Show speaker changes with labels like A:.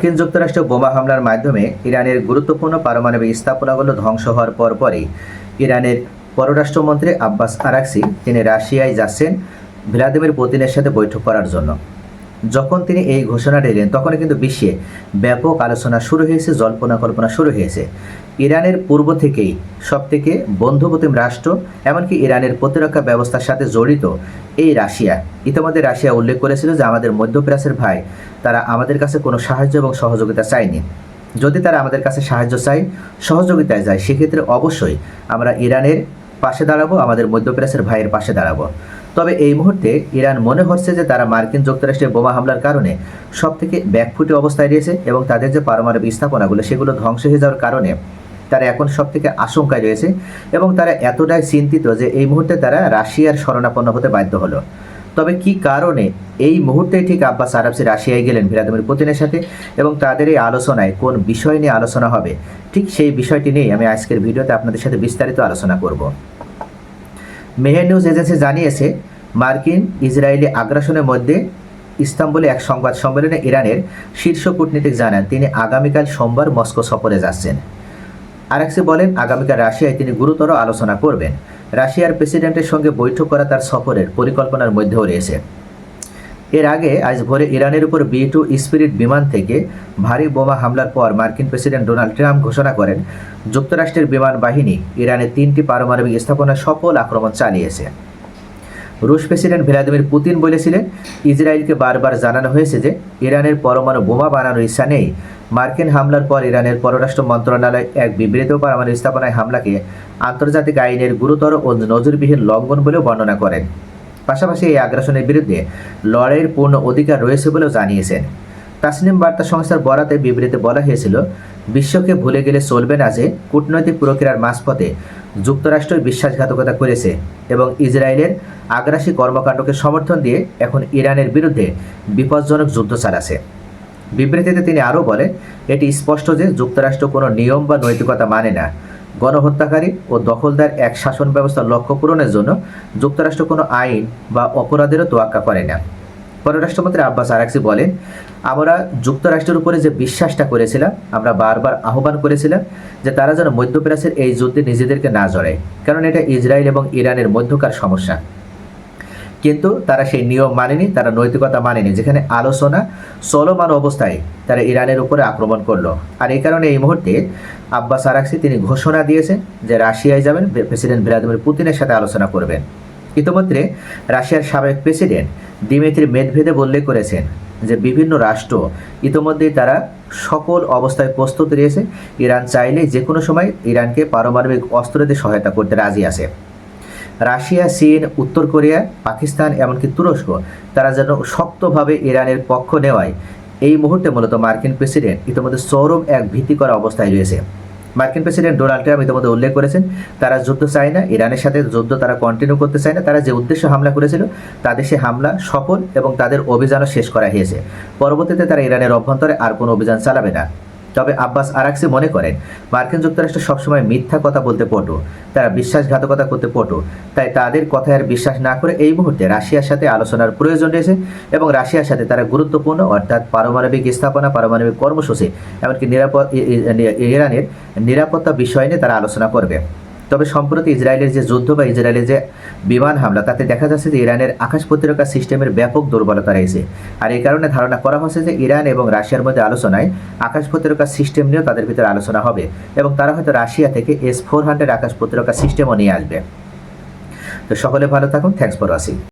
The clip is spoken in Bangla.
A: মার্কিন যুক্তরাষ্ট্র বোমা হামলার মাধ্যমে ইরানের গুরুত্বপূর্ণ পারমাণবিক স্থাপনাগুলো ধ্বংস হওয়ার পরপরই ইরানের পররাষ্ট্রমন্ত্রী আব্বাস আরাকসি তিনি রাশিয়ায় যাচ্ছেন ভ্লাদিমির পুতিনের সাথে বৈঠক করার জন্য। যখন তিনি এই ঘোষণা দিলেন তখন কিন্তু বিশ্বে ব্যাপক আলোচনা শুরু হয়েছে, জল্পনা কল্পনা শুরু হয়েছে। ইরানের পূর্ব থেকেই সবথেকে বন্ধুপ্রতিম রাষ্ট্র, এমনকি ইরানের প্রতিরক্ষা ব্যবস্থার সাথে জড়িত এই রাশিয়া। ইতিমধ্যে রাশিয়া উল্লেখ করেছিল যে আমাদের মধ্যপ্রাচ্যের ভাই, তারা আমাদের কাছে কোনো সাহায্য এবং সহযোগিতা চায়নি। যদি তারা আমাদের কাছে সাহায্য চায়, সহযোগিতায় যায়, সেক্ষেত্রে অবশ্যই আমরা ইরানের পাশে দাঁড়াবো, আমাদের মধ্যপ্রাচ্যের ভাইয়ের পাশে দাঁড়াবো। তবে এই মুহূর্তে ইরান মনে হচ্ছে যে তারা মার্কিন যুক্তরাষ্ট্রের বোমা হামলার কারণে সব থেকে ব্যাকফুটে অবস্থায় রয়েছে এবং তাদের যে পারমাণবিক স্থাপনাগুলো, সেগুলো ধ্বংস হয়ে যাওয়ার কারণে তারা এখন সব থেকে আশঙ্কায় রয়েছে এবং তারা এতটাই চিন্তিত যে এই মুহূর্তে তারা রাশিয়ার শরণাপন্ন হতে বাধ্য হলো। তবে কি কারণে এই মুহূর্তে ঠিক আব্বাস আরাবসি রাশিয়ায় গেলেন ভ্লাদিমির পুতিনের সাথে এবং তাদের এই আলোচনায় কোন বিষয় নিয়ে আলোচনা হবে? ঠিক সেই বিষয়টি নিয়েই আমি আজকের ভিডিওতে আপনাদের সাথে বিস্তারিত আলোচনা করব। মেহের নিউজ এজেন্সি জানিয়েছে, মার্কিন ইসরায়েলি আগ্রাসনের মধ্যে ইস্তাম্বুলে এক সংবাদ সম্মেলনে ইরানের শীর্ষ কূটনীতিক জানান, তিনি আগামীকাল সোমবার মস্কো সফরে যাচ্ছেন। আরেকসি বলেন, আগামীকাল রাশিয়ায় তিনি গুরুতর আলোচনা করবেন। রাশিয়ার প্রেসিডেন্টের সঙ্গে বৈঠক করা তার সফরের পরিকল্পনার মধ্যেও রয়েছে। এর আগে আজ ভোরে ইরানের উপর বি টু স্পিরিট বিমান থেকে ভারী বোমা হামলার পর মার্কিন প্রেসিডেন্ট ডোনাল্ড ট্রাম্প ঘোষণা করেন, যুক্তরাষ্ট্রের বিমান বাহিনী ইরানে তিনটি পারমাণবিক স্থাপনা সফল আক্রমণ চালিয়েছে। রুশ প্রেসিডেন্ট ভ্লাদিমির পুতিন বলেছিলেন, ইসরায়েলকে বারবার জানানো হয়েছে যে ইরানের পরমাণু বোমা বানানোর ইচ্ছা নেই। মার্কিন হামলার পর ইরানের পররাষ্ট্র মন্ত্রণালয় এক বিবৃত পারমাণবিক স্থাপনায় হামলাকে আন্তর্জাতিক আইনের গুরুতর ও নজরবিহীন লঙ্ঘন বলেও বর্ণনা করেন। পাশাপাশি এই আগ্রাসনের বিরুদ্ধে লড়াইয়ের পূর্ণ অধিকার রয়েছে বলেও জানিয়েছেন। তাসনিম বার্তা সংস্থার বরাতে বিবৃতিতে বলা হয়েছিল, বিশ্বকে ভুলে গেলে চলবে না যে কূটনৈতিক প্রক্রিয়ার মাঝপথে যুক্তরাষ্ট্র বিশ্বাসঘাতকতা করেছে এবং ইসরায়েলের আগ্রাসী কর্মকাণ্ডকে সমর্থন দিয়ে এখন ইরানের বিরুদ্ধে বিপজ্জনক যুদ্ধ চালাচ্ছে বিবৃতিতে তিনি আরও বলেন, এটি স্পষ্ট যে যুক্তরাষ্ট্র কোনো নিয়ম বা নৈতিকতা মানে না। গণহত্যাকারী ও দখলদার এক শাসন ব্যবস্থা লক্ষ্য পূরণের জন্য যুক্তরাষ্ট্র কোনো আইন বা অপরাধেরও তোয়াক্কা করে না। পররাষ্ট্রমন্ত্রী আব্বাস আরাকসি বলেন, আমরা যুক্তরাষ্ট্রের উপরে যে বিশ্বাসটা করেছিলাম, আমরা বারবার আহ্বান করেছিলাম যে তারা যেন মধ্যপ্রাচ্যের এই যুদ্ধে নিজেদেরকে না জড়ায়। কারণ এটা ইসরায়েল এবং ইরানের মধ্যকার সমস্যা। কিন্তু তারা সেই নিয়ম মানেনি, তারা নৈতিকতা মানেনি। যেখানে আলোচনা চলমান অবস্থায় তারা ইরানের উপরে আক্রমণ করল। আর এই কারণে এই মুহূর্তে আব্বাস আরাকসি তিনি ঘোষণা দিয়েছেন যে রাশিয়ায় যাবেন প্রেসিডেন্ট ভ্লাদিমির পুতিনের সাথে আলোচনা করবেন। ইতিমধ্যে রাশিয়ার সাবেক প্রেসিডেন্ট দিমিত্রি মেদভেদে উল্লেখ করেছেন যে বিভিন্ন রাষ্ট্র ইতিমধ্যেই তারা সকল অবস্থায় প্রস্তুত রয়েছে। ইরান চাইলে যে কোনো সময় ইরানকে পারমাণবিক অস্ত্রতে সহায়তা করতে রাজি আছে। রাশিয়া, চীন, উত্তর কোরিয়া, পাকিস্তান, এমনকি তুরস্ক, তারা যেন শক্তভাবে ইরানের পক্ষ নেওয়ায়। এই মুহূর্তে মূলত মার্কিন প্রেসিডেন্ট ইতিমধ্যে চরম এক ভীতিকর অবস্থায় রয়েছে। মার্কিন প্রেসিডেন্ট ডোনাল্ড ট্রাম্প ইতিমধ্যে উল্লেখ করেছেন, তারা যুদ্ধ চায় না, ইরানের সাথে যুদ্ধ তারা কন্টিনিউ করতে চায় না, তারা যে উদ্দেশ্যে হামলা করেছিল তাদের সে হামলা সফল এবং তাদের অভিযানও শেষ করা হয়েছে। পরবর্তীতে তারা ইরানের অভ্যন্তরে আর কোনো অভিযান চালাবে না। তবে আব্বাস আরাকসি মনে করেন, মার্কিন যুক্তরাষ্ট্র সবসময় মিথ্যা কথা বলতে পটু, তারা বিশ্বাসঘাতকতা করতে পটু, তাই তাদের কথায় আর বিশ্বাস না করে এই মুহূর্তে রাশিয়ার সাথে আলোচনার প্রয়োজন রয়েছে এবং রাশিয়ার সাথে তারা গুরুত্বপূর্ণ, অর্থাৎ পারমাণবিক স্থাপনা, পারমাণবিক কর্মসূচি, এমনকি নিরাপদ ইরানের নিরাপত্তা বিষয় নিয়ে তারা আলোচনা করবে। তবে সম্প্রতি ইসরায়েলের যে যুদ্ধ বা ইসরায়েলের যে বিমান হামলা, তাতে দেখা যাচ্ছে যে ইরানের আকাশ প্রতিরক্ষা সিস্টেমের ব্যাপক দুর্বলতা রয়েছে। আর এই কারণে ধারণা করা হচ্ছে যে ইরান এবং রাশিয়ার মধ্যে আলোচনায় আকাশ প্রতিরক্ষা সিস্টেম নিয়েও তাদের ভিতরে আলোচনা হবে এবং তারা হয়তো রাশিয়া থেকে এস ফোর হান্ড্রেড আকাশ প্রতিরক্ষা সিস্টেমও নিয়ে আসবে। তো সকলে ভালো থাকুন। Thanks for watching